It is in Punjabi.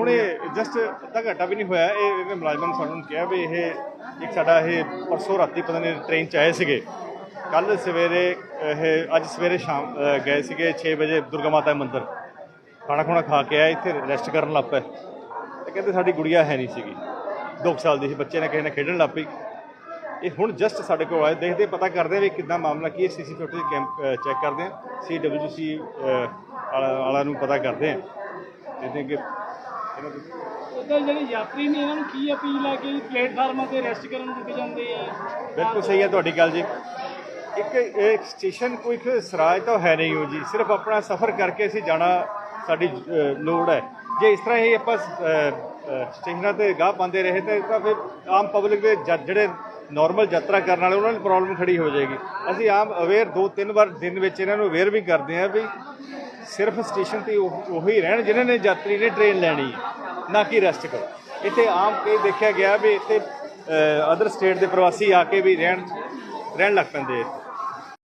ਹੁਣੇ ਜਸਟ ਅੱਧਾ ਘੰਟਾ ਵੀ ਨਹੀਂ ਹੋਇਆ, ਇਹ ਇਹਨੇ ਮੁਲਾਜ਼ਮਾਂ ਨੇ ਸਾਨੂੰ ਕਿਹਾ ਵੀ ਇਹ ਇੱਕ ਸਾਡਾ ਇਹ ਪਰਸੋਂ ਰਾਤੀ ਪਤਾ ਨਹੀਂ ਟ੍ਰੇਨ ਚ ਆਏ ਸੀਗੇ। ਕੱਲ ਸਵੇਰੇ, ਇਹ ਅੱਜ ਸਵੇਰੇ ਸ਼ਾਮ ਗਏ ਸੀਗੇ 6 ਵਜੇ ਦੁਰਗਾ ਮਾਤਾ ਦੇ ਮੰਦਿਰ। ਖਾਣਾ ਖੁਣਾ ਖਾ ਕੇ ਆਏ, ਇੱਥੇ ਰੈਸਟ ਕਰਨ ਲੱਗ ਪਏ। ਤੇ ਕਹਿੰਦੇ ਸਾਡੀ ਗੁੜੀਆ ਹੈ ਨਹੀਂ ਸੀਗੀ। 2 ਸਾਲ ਦੀ ਸੀ, ਬੱਚੇ ਨੇ ਕਿਸੇ ਨੇ ਖੇਡਣ ਲੱਗ ਪਈ। ਇਹ ਹੁਣ ਜਸਟ ਸਾਡੇ ਕੋਲ ਆਏ, ਦੇਖਦੇ ਪਤਾ ਕਰਦੇ ਆ ਵੀ ਕਿੱਦਾਂ ਮਾਮਲਾ ਕੀ ਹੈ ਸੀਸੀ ਫੁਟੇਜ ਕੈਂਪ ਚੈੱਕ ਕਰਦੇ ਆ ਸੀਡਬਲਯੂਸੀ ਵਾਲਾ ਨੂੰ ਪਤਾ ਕਰਦੇ ਆ ਦੇਖਦੇ ਕਿ ਇਹਨਾਂ ਦੀ ਉਧਰ ਜਿਹੜੇ ਯਾਤਰੀ ਨੇ ਇਹਨਾਂ ਨੂੰ ਕੀ ਅਪੀਲ ਹੈ ਕਿ ਪਲੇਟਫਾਰਮਾਂ ਤੇ ਰੈਸਟ ਕਰਨ ਨੂੰ ਜਾਂਦੇ ਆ? ਬਿਲਕੁਲ ਸਹੀ ਹੈ ਤੁਹਾਡੀ ਗੱਲ ਜੀ। ਇੱਕ ਇੱਕ ਸਟੇਸ਼ਨ ਕੋਈ ਸਰਾਜ ਤਾਂ ਹੈ ਨਹੀਂ ਹੋ ਜੀ। ਸਿਰਫ ਆਪਣਾ ਸਫ਼ਰ ਕਰਕੇ ਅਸੀਂ ਜਾਣਾ ਸਾਡੀ ਲੋੜ ਹੈ। ਜੇ ਇਸ ਤਰ੍ਹਾਂ ਹੀ ਆਪਾਂ ਸਟੇਸ਼ਨਾਂ ਤੇ ਗਾਹ ਪਾਉਂਦੇ ਰਹੇ ਤਾਂ ਫਿਰ ਆਮ ਪਬਲਿਕ ਦੇ ਜਿਹੜੇ ਨਾਰਮਲ ਯਾਤਰਾ ਕਰਨ ਵਾਲੇ ਉਹਨਾਂ ਨੂੰ ਪ੍ਰੋਬਲਮ ਖੜੀ ਹੋ ਜਾਏਗੀ। ਅਸੀਂ ਆਮ ਅਵੇਅਰ ਦੋ ਤਿੰਨ ਵਾਰ ਦਿਨ ਵਿੱਚ ਇਹਨਾਂ ਨੂੰ ਅਵੇਅਰ ਵੀ ਕਰਦੇ ਹਾਂ ਵੀ ਸਿਰਫ ਸਟੇਸ਼ਨ ਤੇ ਉਹ- ਉਹੀ ਰਹਿਣ ਜਿਨ੍ਹਾਂ ਨੇ ਯਾਤਰੀ ਨੇ ਟ੍ਰੇਨ ਲੈਣੀ ਹੈ, ਨਾ ਕਿ ਰੈਸਟ ਕਰੋ। ਇੱਥੇ ਆਮ ਕਈ ਦੇਖਿਆ ਗਿਆ ਵੀ ਇੱਥੇ ਅਦਰ ਸਟੇਟ ਦੇ ਪ੍ਰਵਾਸੀ ਆ ਕੇ ਵੀ ਰਹਿਣ ਰਹਿਣ ਲੱਗ ਪੈਂਦੇ ਆ।